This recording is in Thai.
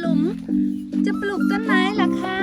หลุม จะปลูกต้นไม้หรอคะ